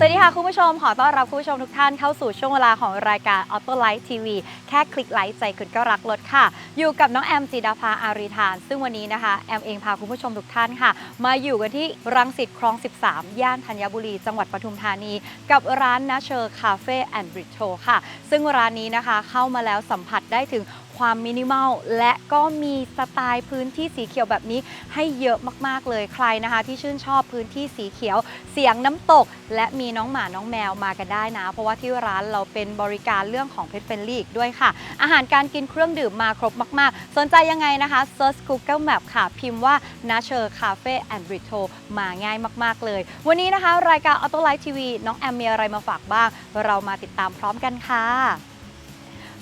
สวัสดีค่ะคุณผู้ชม ขอต้อนรับคุณผู้ชมทุกท่านเข้าสู่ช่วงเวลาของรายการ Auto Light TV แค่คลิกไลค์ใจคุณก็รักรถค่ะ อยู่กับน้องแอมจิดาภาอารีธาน ซึ่งวันนี้นะคะ แอมเองพาคุณผู้ชมทุกท่านค่ะ มาอยู่กันที่รังสิตคลอง 13 ย่านธัญบุรี จังหวัดปทุมธานี กับร้านนาเชอร์คาเฟ่แอนด์บริโชค่ะ ซึ่งร้านนี้นะคะเข้ามาแล้วสัมผัสได้ถึงความมินิมอลและก็มีสไตล์พื้นที่สีเขียวแบบนี้ให้เยอะมากๆเลยใครนะคะ ที่ชื่นชอบพื้นที่สีเขียว เสียงน้ำตกและมีน้องหมาน้องแมวมากันได้นะ เพราะว่าที่ร้านเราเป็นบริการเรื่องของเพจเฟนลี่อีกด้วยค่ะ อาหารการกินเครื่องดื่มมาครบมากๆ สนใจยังไงนะคะ Search Google Map ค่ะ พิมพ์ว่า Nature Cafe and b r i t o มาง่ายมากๆเลย วันนี้นะคะ รายการ Auto Life TV น้องแอมมีอะไรมาฝากบ้าง เรามาติดตามพร้อมกันค่ะ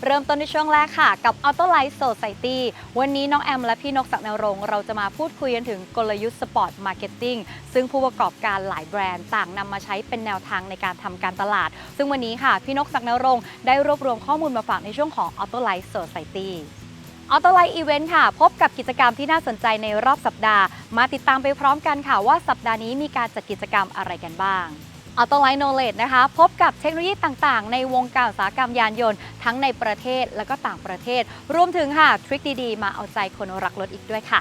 เริ่มต้นในช่วงแรกค่ะ กับ Auto Light Society วันนี้น้องแอม และพี่นกศักดิ์นรงเราจะมาพูดคุยกันถึงกลยุทธ์สปอร์ตมาร์เก็ตติ้งซึ่งผู้ประกอบการหลายแบรนด์ต่างนำมาใช้เป็นแนวทางในการทำการตลาด ซึ่งวันนี้ค่ะ พี่นกศักดิ์นรงได้รวบรวมข้อมูลมาฝากในช่วงของ Auto Light Society ออโตไลท์อีเวนต์ค่ะ พบกับกิจกรรมที่น่าสนใจในรอบสัปดาห์ มาติดตามไปพร้อมกันค่ะว่าสัปดาห์นี้มีการจัดกิจกรรมอะไรกันบ้าง ออโตไลท์โนเลดนะคะ พบกับเทคโนโลยีต่างๆ ในวงการอุตสาหกรรมยานยนต์ ทั้งในประเทศและก็ต่างประเทศ รวมถึงค่ะ ทริคดีๆ มาเอาใจคนรักรถอีกด้วยค่ะ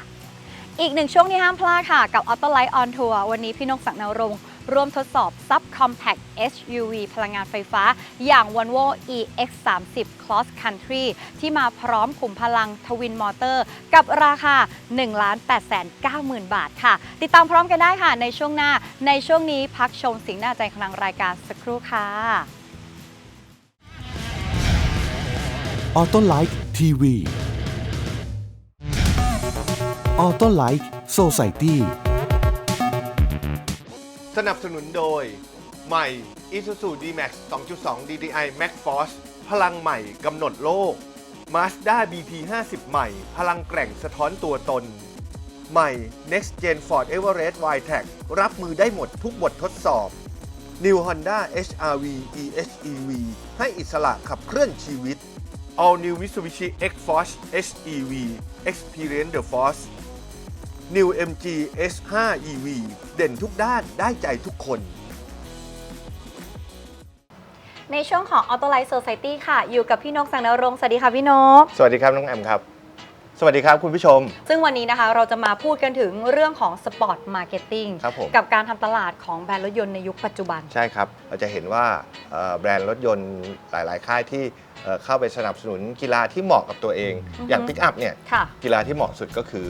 อีกหนึ่งช่วงที่ห้ามพลาดค่ะ กับ Auto Light on Tour วันนี้พี่นกศักดิ์นรงค์ ร่วมทดสอบ Subcompact SUV พลังงานไฟฟ้า อย่าง Volvo EX30 Cross Country ที่มาพร้อมขุมพลังทวินมอเตอร์ กับราคา 1 8 9 0 0 0 0บาทค่ะ ติดตามพร้อมกันได้ค่ะในช่วงหน้า ในช่วงนี้พักชมสิ่งน่าใจของทางรายการสักครู่ค่ะออโต้ไลท์ทีวีออโต้ไลท์โซไซตี้ สนับสนุนโดย ใหม่ Isuzu D-Max 2.2 DDI Max Force พลังใหม่กำหนดโลก Mazda BT 50 ใหม่ พลังแกร่งสะท้อนตัวตน ใหม่ Next Gen Ford Everest Y-Track รับมือได้หมดทุกบททดสอบ New Honda HRV EHEV ให้อิสระขับเคลื่อนชีวิต All New Mitsubishi X-Force HEV Experience the Force New MG S5 EV เด่นทุกด้านได้ใจทุกคน ในช่วงของ Auto Light Society ค่ะ อยู่กับพี่นกสังนรงค์สวัสดีค่ะพี่นก สวัสดีครับน้องแอมครับ สวัสดีครับคุณผู้ชม ซึ่งวันนี้นะคะเราจะมาพูดกันถึงเรื่องของ Sport Marketing ครับผม กับการทำตลาดของแบรนด์รถยนต์ในยุคปัจจุบัน ใช่ครับ เราจะเห็นว่าเอ่อแบรนด์รถยนต์หลาย ๆ ค่ายที่เอ่อเข้าไปสนับสนุนกีฬาที่เหมาะกับตัวเอง อือฮึ อย่างปิกอัพเนี่ย ค่ะ กีฬาที่เหมาะสุดก็คือ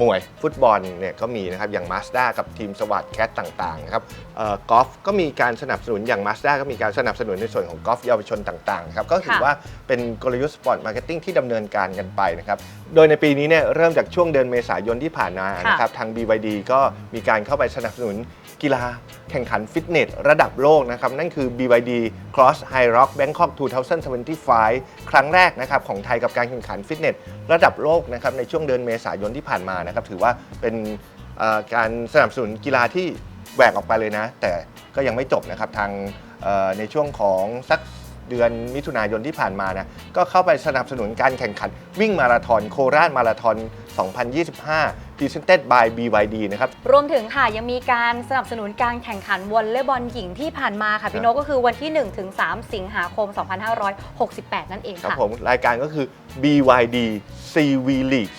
มวยฟุตบอลเนี่ยก็มีนะครับอย่างมาสด้ากับทีมสวัสดแคทต่างๆนะครับเอ่อกอล์ฟก็มีการสนับสนุนอย่างมาสด้าก็มีการสนับสนุนในส่วนของกอล์ฟเยาวชนต่างๆนะครับก็ถือค่ะว่าเป็นกลยุทธ์สปอร์ตมาร์เก็ตติ้งที่ดำเนินการกันไปนะครับโดยในปีนี้เนี่ยเริ่มจากช่วงเดือนเมษายนที่ผ่านมานะครับทาง BYD ก็มีการเข้าไปสนับสนุน กีฬาแข่งขันฟิตเนสระดับโลกนะครับ นั่นคือ BYD Cross High Rock Bangkok 2025 ครั้งแรกนะครับของไทยกับการแข่งขันฟิตเนสระดับโลกนะครับในช่วงเดือนเมษายนที่ผ่านมานะครับถือว่าเป็นการสนับสนุนกีฬาที่แหวกออกไปเลยนะ แต่ก็ยังไม่จบนะครับทางในช่วงของสักเดือนมิถุนายนที่ผ่านมานะก็เข้าไปสนับสนุนการแข่งขันวิ่งมาราธอนโคราชมาราธอน 2025 Presented by BYD นะครับ รวมถึงค่ะยังมีการสนับสนุนการแข่งขันวอลเลย์บอลหญิงที่ผ่านมาค่ะพี่นกก็คือวันที่1ถึง3สิงหาคม 2568 นั่นเองครับค่ะ ผมรายการก็คือ BYD CV League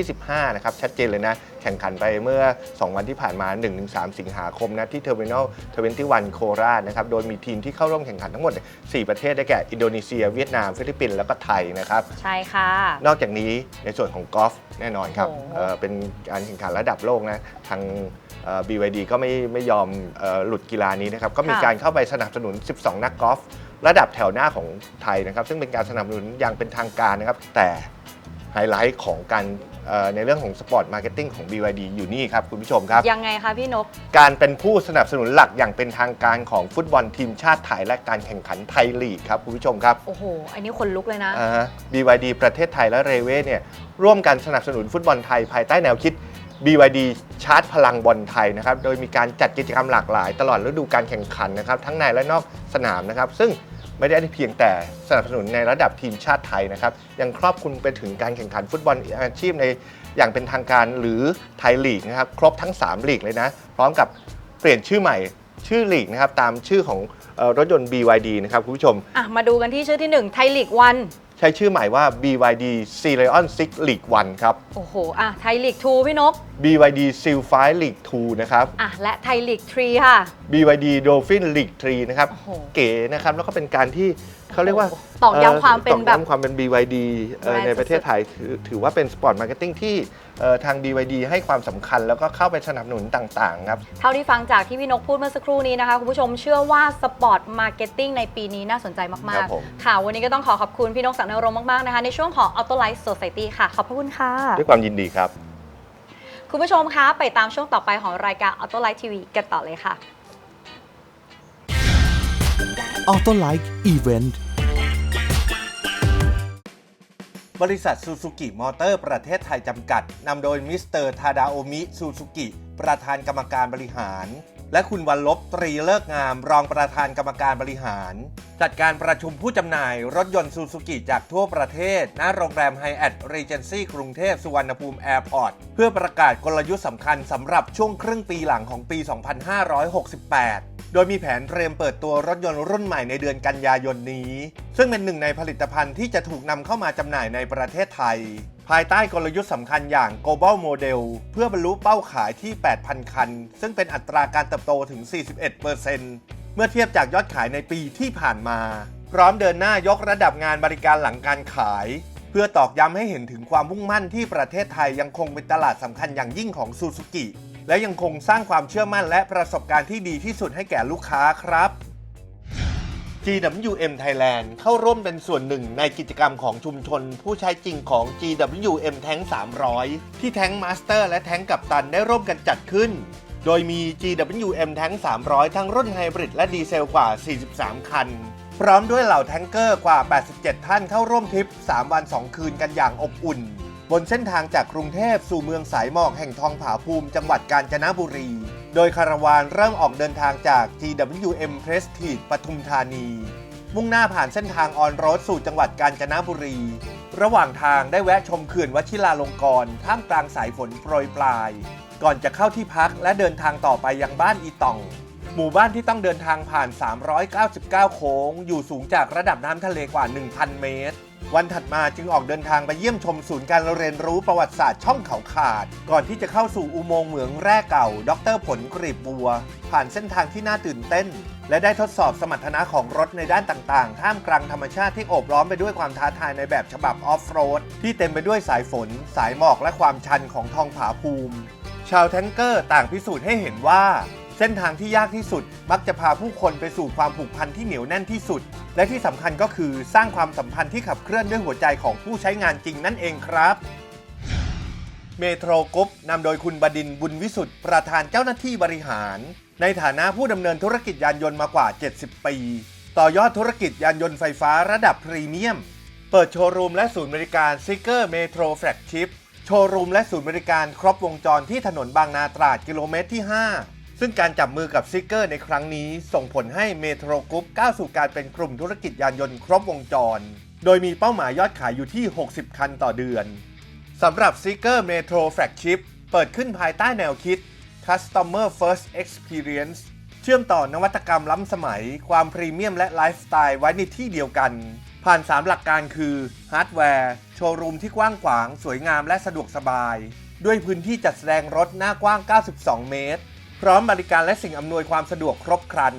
2025 นะครับ ชัดเจนเลยนะ แข่งขันไปเมื่อ 2 วันที่ผ่านมา 1-3 สิงหาคมนะ ที่ Terminal 21 โคราชนะครับ โดยมีทีมที่เข้าร่วมแข่งขันทั้งหมด 4 ประเทศได้แก่ อินโดนีเซีย เวียดนาม ฟิลิปปินส์แล้วก็ไทยนะครับ ใช่ค่ะ นอกจากนี้ในส่วนของกอล์ฟแน่นอนครับโอ้เอ่อเป็นการแข่งขันระดับโลกนะทางเอ่อ BYD ก็ไม่ไม่ยอมเอ่อหลุดกีฬานี้นะครับก็มีการเข้าไปสนับสนุน 12 นักกอล์ฟ ระดับแถวหน้าของไทยนะครับ ซึ่งเป็นการสนับสนุนอย่างเป็นทางการนะครับ แต่ไฮไลท์ของการเอ่อในเรื่องของสปอร์ตมาร์เก็ตติ้งของ BYD อยู่นี่ครับ คุณผู้ชมครับ ยังไงคะพี่นก การเป็นผู้สนับสนุนหลักอย่างเป็นทางการของฟุตบอลทีมชาติไทยและการแข่งขันไทยลีกครับ คุณผู้ชมครับ โอ้โห อันนี้คนลุกเลยนะอ่าฮะ BYD ประเทศไทยและเรเว่เนี่ยร่วมกันสนับสนุนฟุตบอลไทยภายใต้แนวคิด BYD ชาร์จพลังบอลไทยนะครับ โดยมีการจัดกิจกรรมหลากหลาย ตลอดฤดูการแข่งขันนะครับ ทั้งในและนอกสนามนะครับ ซึ่ง ไม่ได้เพียงแต่สนับสนุนในระดับทีมชาติไทยนะครับ ยังครอบคลุมไปถึงการแข่งขันฟุตบอลอาชีพในอย่างเป็นทางการหรือไทยลีกนะครับครบทั้ง 3 ลีกเลยนะ พร้อมกับเปลี่ยนชื่อใหม่ชื่อลีกนะครับตามชื่อของรถยนต์ BYD นะครับคุณผู้ชม อะ มาดูกันที่ชื่อที่ 1 ไทยลีกวัน ใช้ชื่อใหม่ว่า BYD c e l e o n 6 League 1ครับ โอ้โห อะ ไทยลีก 2 พี่นก BYD s e a l f i League 2นะครับ อะ และไทยลีก 3 ค่ะ BYD Dolphin League 3 นะครับ โอ้โห เก๋นะครับ แล้วก็เป็นการที่ เขาเรียกว่าตอกย้ำความเป็นตอกแบบย้ำความเป็น BYD เอ่อแบรนด์ในประเทศไทยถือถือว่าเป็นสปอร์ตมาร์เก็ตติ้งที่เอ่อทาง BYD ให้ความสำคัญแล้วก็เข้าไปสนับสนุนต่างๆครับ เท่าที่ฟังจากที่พี่นกพูดเมื่อสักครู่นี้นะคะ คุณผู้ชมเชื่อว่าสปอร์ตมาร์เก็ตติ้งในปีนี้น่าสนใจคมารัก บผม ๆ ค่ะ วันนี้ก็ต้องขอขอบคุณพี่นกสังนรงค์มาก ๆ นะคะ ในช่วงของ Auto Life Society ค่ะ ขอบพระคุณค่ะ ด้วยความยินดีครับ คุณผู้ชมคะ ไปตามช่วงต่อไปของรายการ Auto Life TV กันต่อเลยค่ะ Auto Like Event บริษัทซูซูกิมอเตอร์ประเทศไทยจำกัด นำโดยมิสเตอร์ทาดาโอมิซูซูกิ ประธานกรรมการบริหาร และคุณวันลบตรีเลิกงาม รองประธานกรรมการบริหาร จัดการประชุมผู้จำหน่ายรถยนต์ซูซูกิจากทั่วประเทศ ณ โรงแรมไฮแอทเรเจนซี่กรุงเทพสุวรรณภูมิแอร์พอร์ต เพื่อประกาศกลยุทธ์สำคัญสำหรับช่วงครึ่งปีหลังของปี 2568 โดยมีแผนเตรียมเปิดตัวรถยนต์รุ่นใหม่ในเดือนกันยายนนี้ ซึ่งเป็นหนึ่งในผลิตภัณฑ์ที่จะถูกนำเข้ามาจำหน่ายในประเทศไทย ภายใต้กลยุทธ์สำคัญอย่าง global model เพื่อบรรลุเป้าขายที่ 8,000 คัน ซึ่งเป็นอัตราการเติบโตถึง 41%เมื่อเทียบจากยอดขายในปีที่ผ่านมา พร้อมเดินหน้ายกระดับงานบริการหลังการขายเพื่อตอกย้ำให้เห็นถึงความมุ่งมั่นที่ประเทศไทยยังคงเป็นตลาดสำคัญอย่างยิ่งของซูซูกิ และยังคงสร้างความเชื่อมั่นและประสบการณ์ที่ดีที่สุดให้แก่ลูกค้าครับ GWM Thailand เข้าร่วมเป็นส่วนหนึ่งในกิจกรรมของชุมชนผู้ใช้จริงของ GWM Tank 300 ที่แท้งมาสเตอร์และแท้งกัปตันได้ร่วมกันจัดขึ้น โดยมี GWM Tank 300 ทั้งรุ่นไฮบริดและดีเซลกว่า 43 คัน พร้อมด้วยเหล่าแทงเกอร์กว่า 87 ท่านเข้าร่วมทริป 3 วัน 2 คืนกันอย่างอบอุ่น บนเส้นทางจากกรุงเทพสู่เมืองสายหมอกแห่งทองผาภูมิจังหวัดกาญจนบุรี โดยคาราวานเริ่มออกเดินทางจาก GWM Prestige ปทุมธานี มุ่งหน้าผ่านเส้นทางออนโรดสู่จังหวัดกาญจนบุรี ระหว่างทางได้แวะชมเขื่อนวชิราลงกรณ์ท่ามกลางสายฝนโปรยปลาย ก่อนจะเข้าที่พักและเดินทางต่อไปยังบ้านอีตองหมู่บ้านที่ต้องเดินทางผ่าน 399 โค้ง อยู่สูงจากระดับน้ำทะเลกว่า 1,000 เมตร วันถัดมาจึงออกเดินทางไปเยี่ยมชมศูนย์การเรียนรู้ประวัติศาสตร์ช่องเขาขาด ก่อนที่จะเข้าสู่อุโมงค์เหมืองแร่เก่า ดรผลกรีบบัว ผ่านเส้นทางที่น่าตื่นเต้น และได้ทดสอบสมรรถนะของรถในด้านต่างๆ ท่ามกลางธรรมชาติที่โอบล้อมไปด้วยความท้าทายในแบบฉบับออฟโรด ที่เต็มไปด้วยสายฝน สายหมอกและความชันของทองผาภูมิ ชาวแทงเกอร์ต่างพิสูจน์ให้เห็นว่า เส้นทางที่ยากที่สุดมักจะพาผู้คนไปสู่ความผูกพันที่เหนียวแน่นที่สุด และที่สำคัญก็คือสร้างความสัมพันธ์ที่ขับเคลื่อนด้วยหัวใจของผู้ใช้งานจริงนั่นเองครับเมโทรกรุ๊ปนำโดยคุณบดินทร์บุญวิสุทธ์ประธานเจ้าหน้าที่บริหาร ในฐานะผู้ดำเนินธุรกิจยานยนต์มากว่า 70 ปี ต่อยอดธุรกิจยานยนต์ไฟฟ้าระดับพรีเมียม เปิดโชว์รูมและศูนย์บริการซิกเกอร์เมโทรแฟลกชิพโชว์รูมและศูนย์บริการครบวงจรที่ถนนบางนาตราดกิโลเมตรที่ 5 ซึ่งการจับมือกับซิกเกอร์ในครั้งนี้ส่งผลให้เมโทรกรุ๊ปก้าวสู่การเป็นกลุ่มธุรกิจยานยนต์ครบวงจร โดยมีเป้าหมายยอดขายอยู่ที่ 60 คันต่อเดือนสำหรับ Seeker Metro Flagship เปิดขึ้นภายใต้แนวคิด Customer First Experience เชื่อมต่อนวัตกรรมล้ำสมัย ความพรีเมียมและไลฟ์สไตล์ไว้ในที่เดียวกัน ผ่าน 3 หลักการคือฮาร์ดแวร์ โชว์รูมที่กว้างขวาง สวยงามและสะดวกสบาย ด้วยพื้นที่จัดแสดงรถหน้ากว้าง 92 เมตร พร้อมบริการและสิ่งอำนวยความสะดวกครบครัน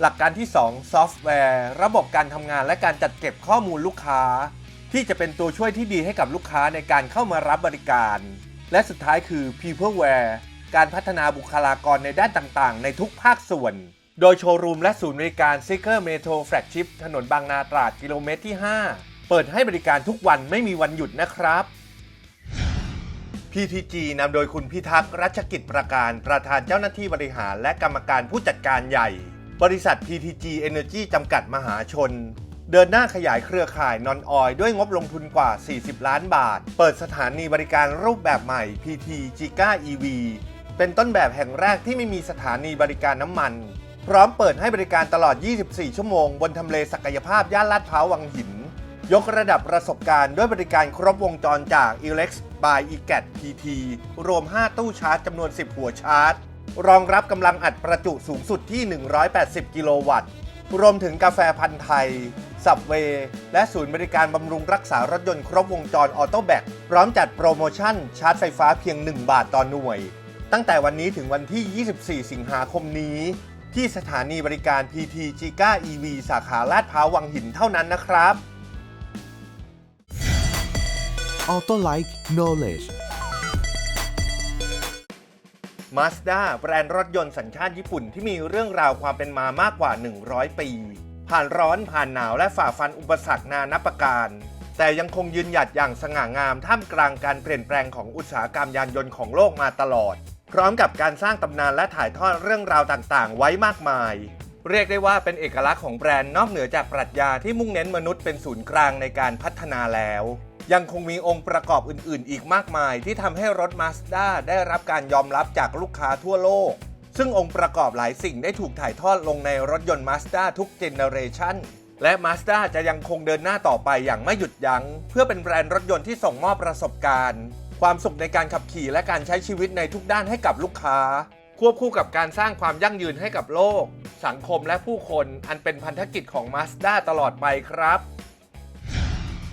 หลักการที่ 2 ซอฟต์แวร์ ระบบการทำงานและการจัดเก็บข้อมูลลูกค้า ที่จะเป็นตัวช่วยที่ดีให้กับลูกค้าในการเข้ามารับบริการ และสุดท้ายคือ Peopleware การพัฒนาบุคลากรในด้านต่างๆ ในทุกภาคส่วน โดยโชว์รูมและศูนย์บริการ Seeker Metro Flagship ถนนบางนาตราดกิโลเมตรที่ 5 เปิดให้บริการทุกวันไม่มีวันหยุดนะครับ PTG นำโดยคุณพิทักษ์รัชกิจประการ ประธานเจ้าหน้าที่บริหารและกรรมการผู้จัดการใหญ่ บริษัท PTG Energy จำกัดมหาชน เดินหน้าขยายเครือข่ายนอนออยด้วยงบลงทุนกว่า 40 ล้านบาท เปิดสถานีบริการรูปแบบใหม่ PT g i g a EV เป็นต้นแบบแห่งแรกที่ไม่มีสถานีบริการน้ำมัน พร้อมเปิดให้บริการตลอด 24 ชั่วโมง บนทำเลศักยภาพย่านลาดพร้าววังหิน ยกระดับประสบการณ์ด้วยบริการครบวงจรจาก e l e x by e g a t PT รวม 5 ตู้ชาร์จจำนวน 10 หัวชาร์จ รองรับกำลังอัดประจุสูงสุดที่ 180 กิโลวัตต์ รวมถึงกาแฟพันธุ์ไทย สับเว และศูนย์บริการบำรุงรักษารถยนต์ครบวงจรออโต้แบตพร้อมจัดโปรโมชั่นชาร์จไฟฟ้าเพียง 1 บาทต่อหน่วย ตั้งแต่วันนี้ถึงวันที่ 24 สิงหาคมนี้ ที่สถานีบริการ PT g i g a EV สาขาลาดพร้าววังหินเท่านั้นนะครับ Auto Like Knowledge Mazda แบรนด์รถยนต์สัญชาติญี่ปุ่นที่มีเรื่องราวความเป็นมามากกว่า 100 ปี ผ่านร้อนผ่านหนาวและฝ่าฟันอุปสรรคนานับประการ แต่ยังคงยืนหยัดอย่างสง่างามท่ามกลางการเปลี่ยนแปลงของอุตสาหกรรมยานยนต์ของโลกมาตลอด พร้อมกับการสร้างตำนานและถ่ายทอดเรื่องราวต่างๆ ไว้มากมาย เรียกได้ว่าเป็นเอกลักษณ์ของแบรนด์นอกเหนือจากปรัชญาที่มุ่งเน้นมนุษย์เป็นศูนย์กลางในการพัฒนาแล้ว ยังคงมีองค์ประกอบอื่น ๆ อีกมากมาย ที่ทำให้รถ Mazda ได้รับการยอมรับจากลูกค้าทั่วโลก ซึ่งองค์ประกอบหลายสิ่งได้ถูกถ่ายทอดลงในรถยนต์ Mazda ทุกเจเนอเรชันและ Mazda จะยังคงเดินหน้าต่อไปอย่างไม่หยุดยัง้ง เพื่อเป็นแบรนด์รถยนต์ที่ส่งมอบประสบการณ์ ความสุขในการขับขี่และการใช้ชีวิตในทุกด้านให้กับลูกค้า ควบคู่กับการสร้างความยั่งยืนให้กับโลก สังคมและผู้คนอันเป็นพันธกิจของ Mazda ตลอดไปครับ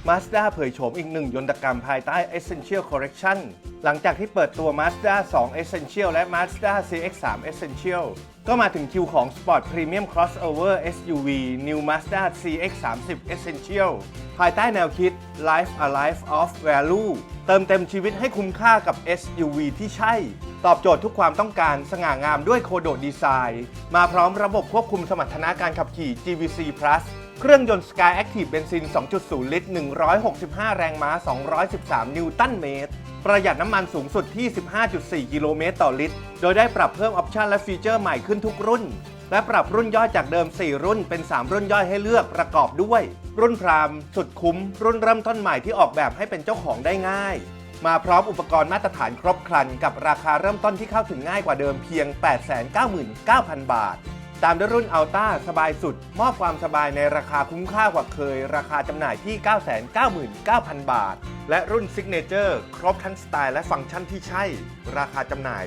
Mazda เผยโฉมอีกหนึ่งยนตกรรมภายใต้ Essential Collection หลังจากที่เปิดตัว Mazda 2 Essential และ Mazda CX-3 Essential ก็มาถึงคิวของ Sport Premium Crossover SUV New Mazda CX-30 Essential ภายใต้แนวคิด Life a Life of Value เติมเต็มชีวิตให้คุ้มค่ากับ SUV ที่ใช่ ตอบโจทย์ทุกความต้องการสง่างามด้วยโคโดดีไซน์ มาพร้อมระบบควบคุมสมรรถนะการขับขี่ GVC Plus เครื่องยนต์ Sky Active เบนซิน 2.0 ลิตร 165 แรงม้า 213 นิวตันเมตร ประหยัดน้ำมันสูงสุดที่ 15.4 กิโลเมตรต่อลิตร โดยได้ปรับเพิ่มออปชันและฟีเจอร์ใหม่ขึ้นทุกรุ่น และปรับรุ่นย่อยจากเดิม 4 รุ่นเป็น 3 รุ่นย่อยให้เลือกประกอบด้วย รุ่นพรามสุดคุ้ม รุ่นเริ่มต้นใหม่ที่ออกแบบให้เป็นเจ้าของได้ง่ายมาพร้อมอุปกรณ์มาตรฐานครบครัน กับราคาเริ่มต้นที่เข้าถึงง่ายกว่าเดิมเพียง 899,000 บาท ตามด้วยรุ่นอัลต้าสบายสุด มอบความสบายในราคาคุ้มค่ากว่าเคย ราคาจำหน่ายที่ 999,000 บาท และรุ่นซิกเนเจอร์ครบทั้งสไตล์และฟังก์ชันที่ใช่ ราคาจำหน่าย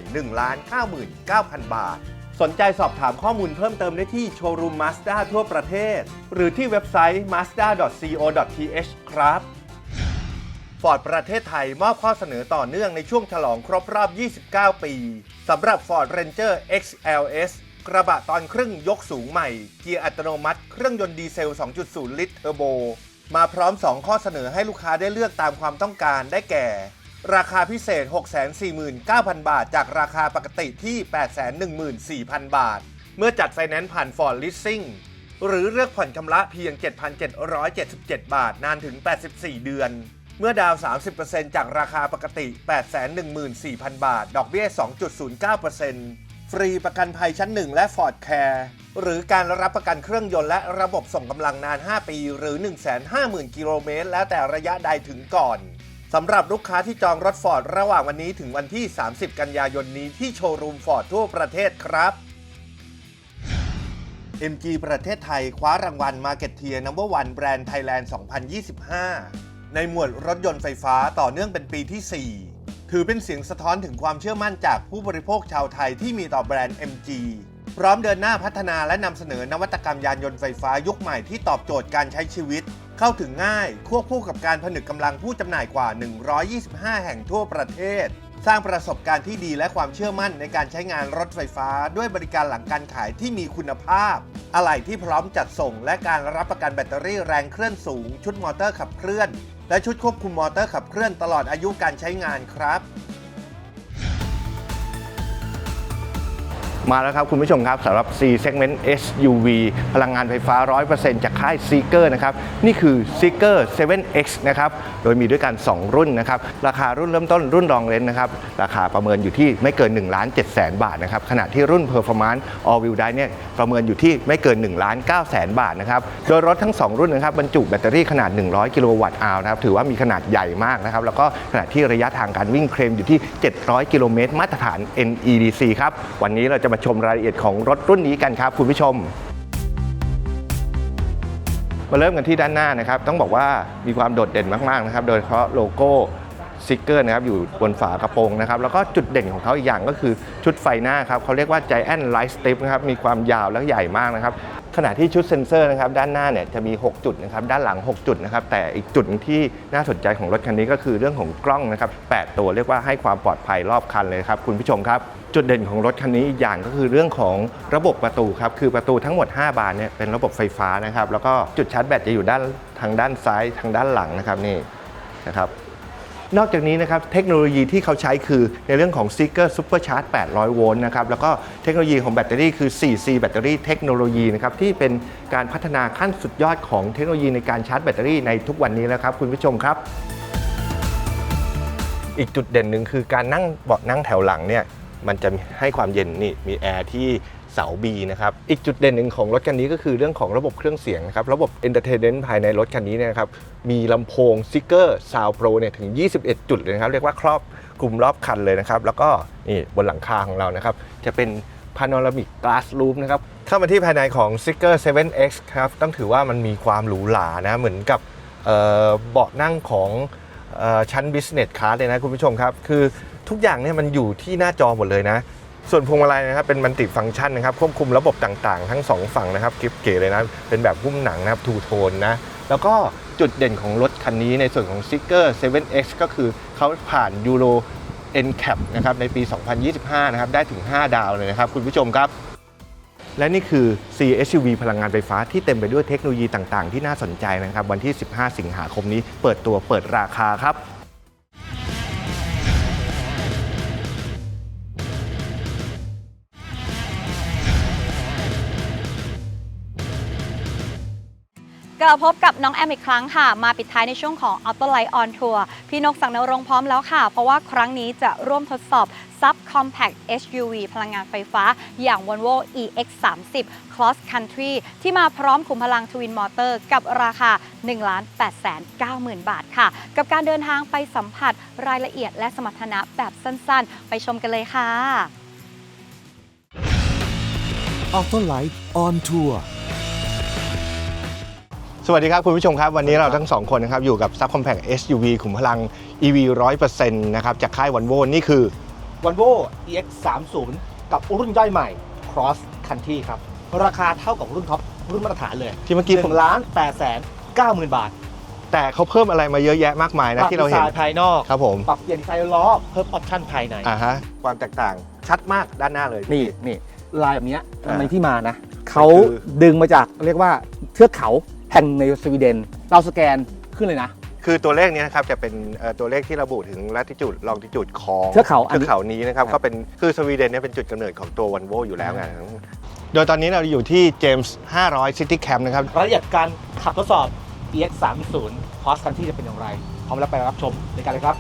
1,99,000 บาท สนใจสอบถามข้อมูลเพิ่มเติมได้ที่โชว์รูม Mazda ทั่วประเทศ หรือที่เว็บไซต์ mazda.co.th ครับฟอร์ดประเทศไทยมอบข้อเสนอต่อเนื่องในช่วงฉลองครบรอบ 29 ปี สำหรับ Ford Ranger XLS กระบะตอนครึ่งยกสูงใหม่ เกียร์อัตโนมัติ เครื่องยนต์ดีเซล 2.0 ลิตรเทอร์โบ มาพร้อม 2 ข้อเสนอให้ลูกค้าได้เลือกตามความต้องการได้แก่ ราคาพิเศษ 649,000 บาท จากราคาปกติที่ 814,000 บาท เมื่อจัดไฟแนนซ์ผ่าน Ford Leasing หรือเลือกผ่อนชำระเพียง 7,777 บาท นานถึง 84 เดือน เมื่อดาว 30%จากราคาปกติ 814,000 บาท ดอกเบี้ย 2.09% ฟรีประกันภัยชั้น 1 และ Ford Care หรือการรับประกันเครื่องยนต์และระบบส่งกำลังนาน 5 ปี หรือ 150,000 กิโลเมตร แล้วแต่ระยะใดถึงก่อนสำหรับลูกค้าที่จองรถ Ford ระหว่างวันนี้ถึงวันที่ 30 กันยายนนี้ที่โชว์รูม Ford ทั่วประเทศครับ MG ประเทศไทยคว้ารางวัล Market Tier Number 1 Brand Thailand 2025 ในหมวดรถยนต์ไฟฟ้าต่อเนื่องเป็นปีที่ 4 ถือเป็นเสียงสะท้อนถึงความเชื่อมั่นจากผู้บริโภคชาวไทยที่มีต่อแบรนด์ MG พร้อมเดินหน้าพัฒนาและนำเสนอนวัตกรรมยานยนต์ไฟฟ้ายุคใหม่ที่ตอบโจทย์การใช้ชีวิต เข้าถึงง่าย ควบคู่กับการผนึกกำลังผู้จำหน่ายกว่า 125 แห่งทั่วประเทศ สร้างประสบการณ์ที่ดีและความเชื่อมั่นในการใช้งานรถไฟฟ้า ด้วยบริการหลังการขายที่มีคุณภาพ อะไหล่ที่พร้อมจัดส่ง และการรับประกันแบตเตอรี่แรงเคลื่อนสูง ชุดมอเตอร์ขับเคลื่อน และชุดควบคุมมอเตอร์ขับเคลื่อนตลอดอายุการใช้งานครับ มาแล้วครับคุณผู้ชมครับสำหรับ C segment SUV พลังงานไฟฟ้า 100%จากค่าย Seeker นะครับ นี่คือ Seeker 7X นะครับ โดยมีด้วยกัน 2 รุ่นนะครับ ราคารุ่นเริ่มต้นรุ่นรองเลนนะครับ ราคาประเมินอยู่ที่ไม่เกิน1ล้าน7แสนบาทนะครับ ขณะที่รุ่น Performance All Wheel Drive เนี่ยประเมินอยู่ที่ไม่เกิน1ล้าน9แสนบาทนะครับ โดยรถทั้ง 2 รุ่นนะครับบรรจุแบตเตอรี่ขนาด 100 กิโลวัตต์อาวนะครับถือว่ามีขนาดใหญ่มากนะครับแล้วก็ขณะที่ระยะทางการวิ่งเคลมอยู่ที่ 700 กิโลเมตรมาตรฐาน NEDC ครับวันนี้เราจะมาชมรายละเอียดของรถรุ่นนี้กันครับคุณผู้ชม มาเริ่มกันที่ด้านหน้านะครับ ต้องบอกว่ามีความโดดเด่นมากๆนะครับ โดยเฉพาะโลโก้ ซิกเกอร์นะครับอยู่บนฝากระโปรงนะครับแล้วก็จุดเด่นของเขาอีกอย่างก็คือชุดไฟหน้าครับเขาเรียกว่า Giant Light Strip นะครับมีความยาวและใหญ่มากนะครับขณะที่ชุดเซ็นเซอร์นะครับด้านหน้าเนี่ยจะมี 6 จุดนะครับด้านหลัง 6 จุดนะครับแต่อีกจุดที่น่าสนใจของรถคันนี้ก็คือเรื่องของกล้องนะครับ8ตัวเรียกว่าให้ความปลอดภัยรอบคันเลยครับคุณผู้ชมครับจุดเด่นของรถคันนี้อีกอย่างก็คือเรื่องของระบบประตูครับคือประตูทั้งหมด 5 บานเนี่ยเป็นระบบไฟฟ้านะครับแล้วก็จุดชาร์จแบตจะอยู่ด้านทางด้านซ้ายทางด้านหลังนะครับนี่นะครับ นอกจากนี้นะครับเทคโนโลยีที่เขาใช้คือในเรื่องของ Seeker Supercharge 800 โวลต์นะครับแล้วก็เทคโนโลยีของแบตเตอรี่คือ 4C แบตเตอรี่เทคโนโลยีนะครับที่เป็นการพัฒนาขั้นสุดยอดของเทคโนโลยีในการชาร์จแบตเตอรี่ในทุกวันนี้แล้วครับคุณผู้ชมครับ อีกจุดเด่นหนึ่งคือการนั่งเบาะนั่งแถวหลังเนี่ยมันจะให้ความเย็นนี่มีแอร์ที่ เสา B นะครับ อีกจุดเด่นหนึ่งของรถคันนี้ก็คือเรื่องของระบบเครื่องเสียงนะครับ ระบบ Entertainment ภายในรถคันนี้เนี่ยนะครับ มีลำโพง s ิกเกอร์ Sound Pro เนี่ยถึง 21 จุดเลยนะครับ เรียกว่าครอบคลุมรอบคันเลยนะครับ แล้วก็นี่บนหลังคาของเรานะครับ จะเป็น Panoramic Glass Roof นะครับ เข้ามาที่ภายในของ s i g e r 7X ครับ ต้องถือว่ามันมีความหรูหรานะ เหมือนกับเบาะนั่งของออชั้น business class เลยนะคุณผู้ชมครับ คือทุกอย่างเนี่ยมันอยู่ที่หน้าจอหมดเลยนะ ส่วนพวงมาลัยนะครับเป็นมัลติฟัง c t ชันนะครับควบคุมระบบต่างๆ ทั้ง 2 ฝั่งนะครับกิฟเก๋เลยนะเป็นแบบหุ้มหนังนะครับทูโทนนะแล้วก็จุดเด่นของรถคันนี้ในส่วนของ s i g e r 7X ก็คือเขาผ่าน Euro NCAP นะครับในปี 2025 นะครับได้ถึง 5 ดาวเลยนะครับคุณผู้ชมครับ และนี่คือ CSUV พลังงานไฟฟ้าที่เต็มไปด้วยเทคโนโลยีต่างๆ ที่น่าสนใจนะครับ วันที่ 15 สิงหาคมนี้เปิดตัวเปิดราคาครับ กลับพบกับน้องแอมอีกครั้งค่ะ มาปิดท้ายในช่วงของ Auto Light on Tour พี่นกสังนรงพร้อมแล้วค่ะ เพราะว่าครั้งนี้จะร่วมทดสอบ Sub Compact SUV พลังงานไฟฟ้า อย่าง Volvo EX30 Cross Country ที่มาพร้อมขุมพลัง Twin Motor กับราคา 1 8 9 0 0 0 บาทค่ะ กับการเดินทางไปสัมผัสรายละเอียดและสมรรถนะแบบสั้นๆ ไปชมกันเลยค่ะ Auto Light on Tour สวัสดีครับ คุณผู้ชมครับ วันนี้เราทั้งสองคนนะครับ อยู่กับ Sub Compact SUV ขุมพลัง EV 100%นะครับจากค่าย Volvo นี่คือ Volvo EX30 กับรุ่นย่อยใหม่ Cross Country ครับ ราคาเท่ากับรุ่นท็อปรุ่นมาตรฐานเลยที่เมื่อกี้ผม1ล้าน8แสน9หมื่นบาทแต่เขาเพิ่มอะไรมาเยอะแยะมากมายนะที่เราเห็นปบดีไซภายนอก ครับผมปรับเปลี่ยนดีไซน์ล้อเพิ่มออปชั่นภายใน อ่าฮะความแตกต่างชัดมากด้านหน้าเลย นี่นี่ลายแบบเนี้ยอ่ามันมีที่มานะเขาคือ ดึงมาจากเรียกว่าเทือกเขา แห่งในสวีเดน เราสแกนขึ้นเลยนะ คือตัวเลขนี้นะครับจะเป็นเอ่อตัวเลขที่ระบุถึง latitude longitude ของเทือกเขาอันเทือกนี้ เขานี้นะครับครับก็เป็นคือสวีเดนเนี่ยเป็นจุดกำเนิดของตัว Volvo อยู่แล้วไงโดยตอนนี้เราอยู่ที่ James 500 City Camp นะครับ รายละเอียดการขับทดสอบ EX30 Cross Country จะเป็นอย่างไร พร้อมแล้วไปรับชมในการเลยครับ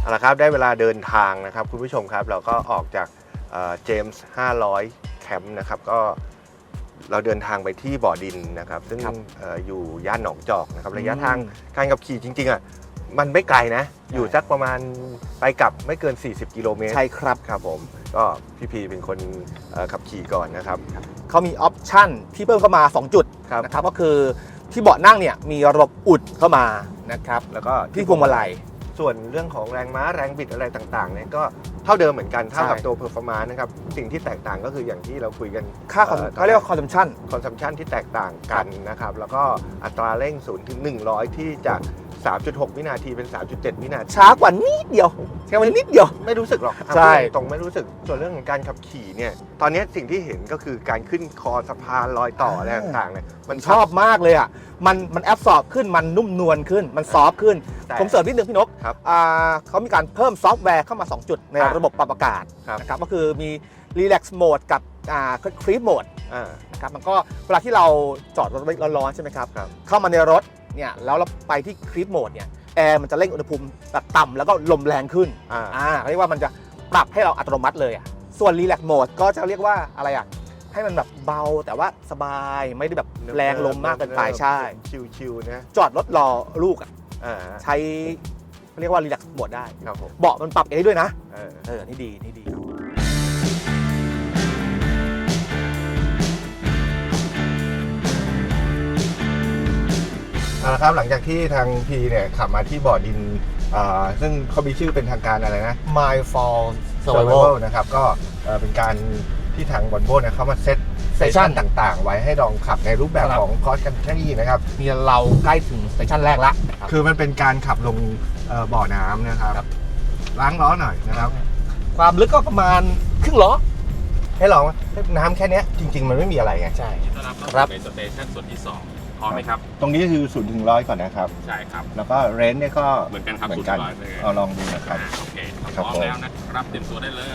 เอาละครับได้เวลาเดินทางนะครับ คุณผู้ชมครับเราก็ออกจากเจมส์500แค มป์นะครับก็เราเดินทางไปที่บ่อดินนะครับ ซึ่งครับเอ่ออยู่ย่านหนองจอกนะครับ ระยะอืมทางการขับขี่จริงๆอะมันไม่ไกลนะ อยู่สักประมาณไปกลับไม่เกิน 40 กิโลเมตร ใช่ครับ ครับผมก็พี่พีเป็นคนเอ่อขับขี่ก่อนนะครับ เขามีออปชั่นที่เพิ่มเข้ามา 2 จุดครับ นะครับก็คือที่เบาะนั่งเนี่ยมีระบบอุดเข้ามานะครับแล้วก็ที่พวงมาลัย ส่วนเรื่องของแรงม้าแรงบิดอะไรต่างๆเนี่ยก็เท่าเดิมเหมือนกันเท่ากับใช่ตัวเพอร์ฟอร์มานซ์นะครับ สิ่งที่แตกต่างก็คืออย่างที่เราคุยกันค่าคอนเอ่อเขาเรียกว่าคอนซัมชันคอนซัมชันที่แตกต่างกันนะครับ แล้วก็อัตราเร่ง0ถึง100 ที่จะ 3.6 วินาทีเป็น 3.7 วินาทีช้ากว่านิดเดียวแค่วันนิดเดียว ไม่รู้สึกหรอกอะใช่พูดตรงๆไม่รู้สึกส่วนเรื่องของการขับขี่เนี่ย ตอนนี้สิ่งที่เห็นก็คือการขึ้นคอสะพานลอยต่ออะไรต่างๆเนี่ยมันชอบมากเลยอะ มันมันแอบสอบขึ้นมันนุ่มนวลขึ้นมันซอฟต์ขึ้น แต่ ผมเสริมนิดนึงพี่นกครับอ่าเขามีการเพิ่มซอฟต์แวร์เข้ามา 2 จุดในอ่าระบบปรับอากาศครับ นะครับก็คือมี Relax Mode กับอ่า Creep Mode อ่า นะครับมันก็เวลาที่เราจอดรถไว้ร้อนๆใช่ไหมครับ ครับ เข้ามาในรถ เนี่ยแล้วเราไปที่ Creep Mode เนี่ยแอร์มันจะเร่งอุณหภูมิแบบต่ำแล้วก็ลมแรงขึ้นอ่า อ่าเรียกว่ามันจะปรับให้เราอัตโนมัติเลยอะส่วน Relax Mode ก็จะเรียกว่าอะไรอะให้มันแบบเบาแต่ว่าสบายไม่ได้แบบแรงลมมากเกินไปใช่ ชิวๆนะจอดรถรอลูกอะอ่าใช้เรียกว่า Relax Mode ได้ ครับผมเบาะมันปรับเองได้ด้วยนะ เออ เออ นี่ดี นี่ดีครับ เอาละครับหลังจากที่ทางพีเนี่ยขับมาที่บ่อดินอ่าซึ่งเขามีชื่อเป็นทางการอะไรนะ My Fall Survival นะครับก็เอ่อเป็นการที่ทางบอนโบเนี่ยเขามาเซตสเตชัน Station ต่างๆ ไว้ให้ลองขับในรูปแบบครับ ของคอ s ส c ั n t r y นะครับนี่เราใกล้ถึงสเตชันแรกละครับ คือมันเป็นการขับลงเอ่อบ่อน้ำนะครับ ครับ ล้างล้อหน่อยนะครับ ความลึกก็ประมาณครึ่งล้อ ให้ลองว่าน้ำแค่เนี้ยจริง ๆ มันไม่มีอะไรไง ใช่ต้อนรับครับ ในสเตชันส่วนที่2 พร้อมไหมครับ ตรงนี้คือศูนย์ถึงร้อยก่อนนะครับ ใช่ครับ แล้วก็เรนเนี่ยก็เหมือนกันครับเหมือนศูนย์กันร้อยเลย เอาลองดูนะครับ อ่าโอเคครับพร้อมผม แล้วนะครับเตรียมตัวได้เลย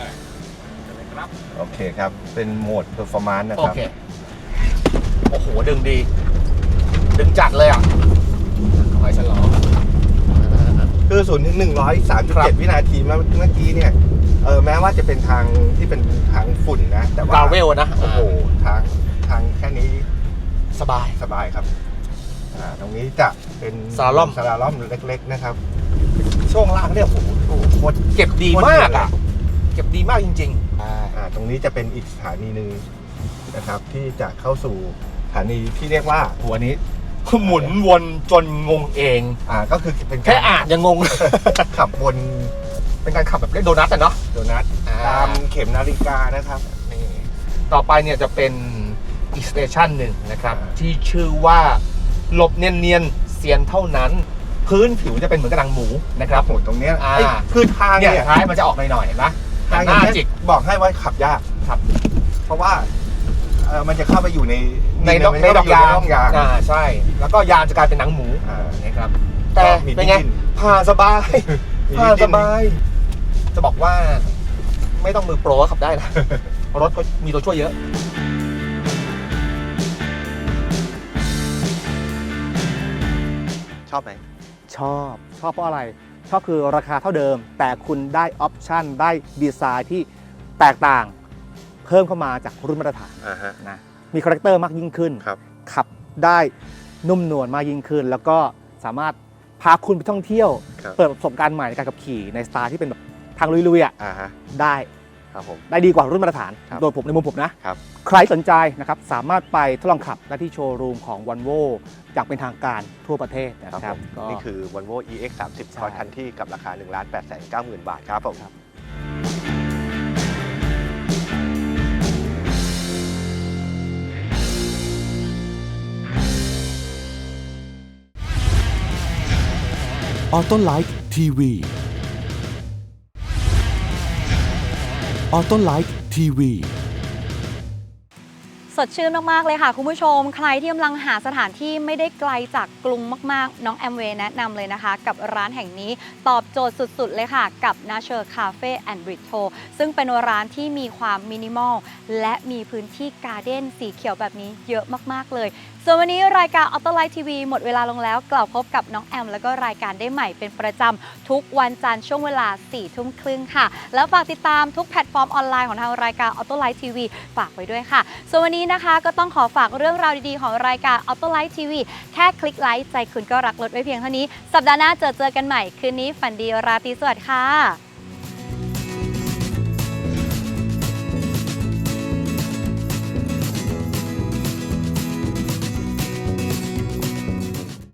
เชิญเลยครับ โอเคครับ เป็นโหมด performance นะโอครับ เค โอ้โห ดึงดี ดึงจัดเลยอะคอยชะลอคือศูนย์ถึงหนึ่งร้อยสามจุดเจ็ดวินาทีเมื่อเมื่อกี้เนี่ยเออแม้ว่าจะเป็นทางที่เป็นทางฝุ่นนะ แต่ว่า กราเวลนะโอ้โหทางทางแค่นี้ สบาย สบายครับอ่าตรงนี้จะเป็นสลาล่อม สลาล่อมเล็ก ๆ นะครับ ช่วงล่างเนี่ยโอ้โหโอ้โหโคตร เก็บดีมากอะ เก็บดีมากจริงๆอ่าอ่าตรงนี้จะเป็นอีกสถานีหนึ่งนะครับ ที่จะเข้าสู่สถานีที่เรียกว่าหัวนี้หมุนวนจนงงเอง อ่าก็คือเป็นแค่อ่านยังงง ขับวนเป็นการขับแบบเล่นโดนัทอะเนาะ โดนัทอ่า ตามเข็มนาฬิกานะครับ นี่ต่อไปเนี่ยจะเป็น อีกสเตชันหนึ่งนะครับอ่าที่ชื่อว่าหลบเนียนๆเซียนเท่านั้น พื้นผิวจะเป็นเหมือนกระดังหมูนะครับโหตรงเนี้ยอ่าไอ้คือทางเนี่ยเนี่ยท้ายมันจะออกหน่อยๆเห็นไหมทางหอย่าน้างเงี้ยจิก บอกให้ว่าขับยากครับ เพราะว่าเอ่อมันจะเข้าไปอยู่ในในดอกมัในจะดอกยางเข้ไปอยู่ในร่องยางอ่าใช่ แล้วก็ยางจะกลายเป็นหนังหมูอ่า นะครับ แต่มีเป็นไงดิ้นผ่านสบายมีผ่านดิ้สนบาย จะบอกว่าไม่ต้องมือโปรก็ขับได้นะ รถก็มีตัวช่วยเยอะ อบไหมชอบชอบเพราะอะไร ชอบคือราคาเท่าเดิม แต่คุณได้ออปชันได้ดีไซน์ที่แตกต่างเพิ่มเข้ามาจากรุ่นมาตรฐานอ่าฮะ นะมีคาแรคเตอร์มากยิ่งขึ้น ครับ ขับได้นุ่มนวลมากยิ่งขึ้น แล้วก็สามารถพาคุณไปท่องเที่ยว ครับเปิดประสบการณ์ใหม่ในการขับขี่ในสไตล์ที่เป็นแบบทางลุยๆอะอ่าฮะ ได้ ครับผม ได้ดีกว่ารุ่นมาตรฐาน ครับโดยผมในมุมผมนะครับ ใครสนใจนะครับสามารถไปทดลองขับได้ที่โชว์รูมของ v ันโวอย่างเป็นทางการทั่วประเทศนะครับครัผบมก็ นี่คือ Volvo EX 30 ใช่ Cross Country กับราคา 1 8 9 0 0 0 0บาทครับผมครับออโต้ไลท์ทีวี ออโต้ไลท์ทีวีสดชื่นมาก ๆ เลยค่ะ คุณผู้ชม ใครที่กำลังหาสถานที่ไม่ได้ไกลจากกรุงมาก ๆ น้องแอมเวย์แนะนำเลยนะคะ กับร้านแห่งนี้ตอบโจทย์สุด ๆ เลยค่ะ กับ n a t u r e Cafe and b r i t o ซึ่งเป็นร้านที่มีความมินิมอล และมีพื้นที่การ์เด้นสีเขียวแบบนี้เยอะมาก ๆ เลย ส่วนวันนี้รายการ Auto Light TV หมดเวลาลงแล้วกลับพบกับน้องแอม แล้วก็รายการได้ใหม่เป็นประจำทุกวันจันทร์ช่วงเวลา4ทุ่มครึ่งค่ะ แล้วฝากติดตามทุกแพลตฟอร์มออนไลน์ของทางรายการ Auto Light TV ฝากไว้ด้วยค่ะ ส่วนวันนี้นะคะก็ต้องขอฝากเรื่องราวดีๆ ของรายการ Auto Light TV แค่คลิกไลค์ใจคุณก็รักรถไว้เพียงเท่านี้ สัปดาห์หน้าเจอเจอกันใหม่คืนนี้ฝันดีราตรีสวัสดิ์ค่ะ